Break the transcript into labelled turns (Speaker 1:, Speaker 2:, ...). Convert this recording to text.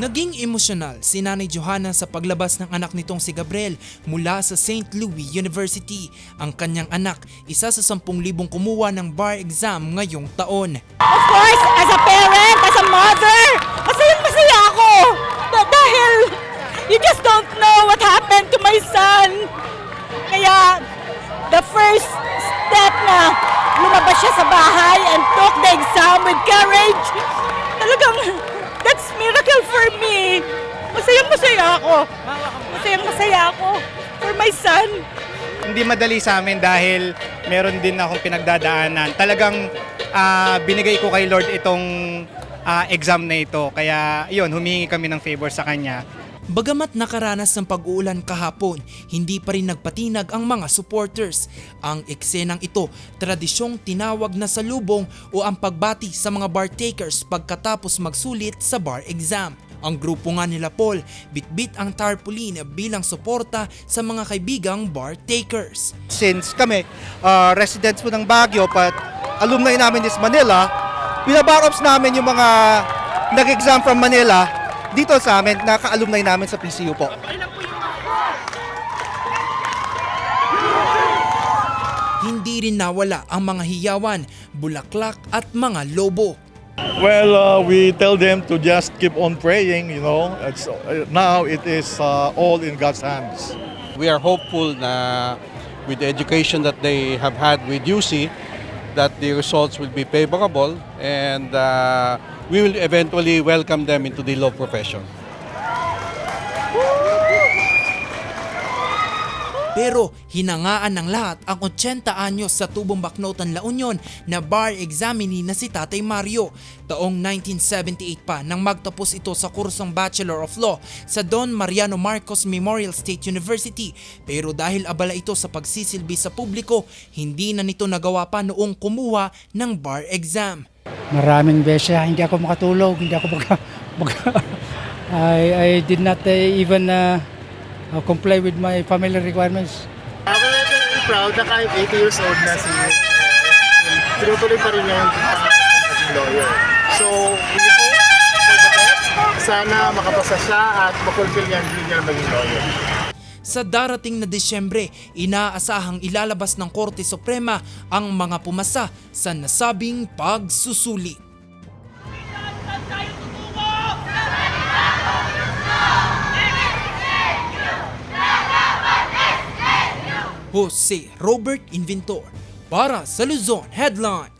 Speaker 1: Naging emosyonal si Nanay Johanna sa paglabas ng anak nitong si Gabriel mula sa St. Louis University. Ang kanyang anak, isa sa 10,000 kumuha ng bar exam ngayong taon.
Speaker 2: Of course, as a parent, as a mother, masayang masaya ako. Da- dahil you just don't know what happened to my son. Kaya, the first step na lumabas siya sa bahay and masaya ako. Masayang masaya ako for my son.
Speaker 3: Hindi madali sa amin dahil meron din akong pinagdadaanan. Talagang ah, binigay ko kay Lord itong ah, exam na ito. Kaya yun, humingi kami ng favor sa Kanya.
Speaker 1: Bagamat nakaranas ng pag-uulan kahapon, hindi pa rin nagpatinag ang mga supporters. Ang eksenang ito, tradisyong tinawag na salubong o ang pagbati sa mga bar takers pagkatapos magsulit sa bar exam. Ang grupo nga nila Paul, bitbit ang tarpaulin bilang suporta sa mga kaibigang bar takers.
Speaker 4: since kami uh, residents po ng Baguio but alumni namin is Manila, binabar ups namin yung mga nag-exam from Manila dito sa amin, na ka-alumni namin sa PCU po.
Speaker 1: Hindi rin nawala ang mga hiyawan, bulaklak at mga lobo.
Speaker 5: Well, uh, we tell them to just keep on praying, you know. It's, uh, now it is uh, all in God's hands.
Speaker 6: we are hopeful na with the education that they have had with UC, that the results will be favorable and uh, we will eventually welcome them into the law profession.
Speaker 1: Pero hinangaan ng lahat ang 80 anyos sa tubong Baknotan La Union na bar examinee na si Tatay Mario. Taong 1978 pa nang magtapos ito sa kursong Bachelor of Law sa Don Mariano Marcos Memorial State University. Pero dahil abala ito sa pagsisilbi sa publiko, hindi na nito nagawa pa noong kumuha ng bar exam.
Speaker 7: Maraming beses ah, hindi ako makatulog, hindi ako mag, mag I, I did not uh, even uh, uh, comply with my family requirements.
Speaker 8: Ako na ito proud na kahit 80 years old na si tinutuloy pa rin niya yung lawyer. So, we hope for the best. Sana makapasa siya at makulfil niya ang dream niya maging lawyer.
Speaker 1: Sa darating na Disyembre, inaasahang ilalabas ng Korte Suprema ang mga pumasa sa nasabing pagsusuli. Jose Robert Inventor para sa Luzon Headlines.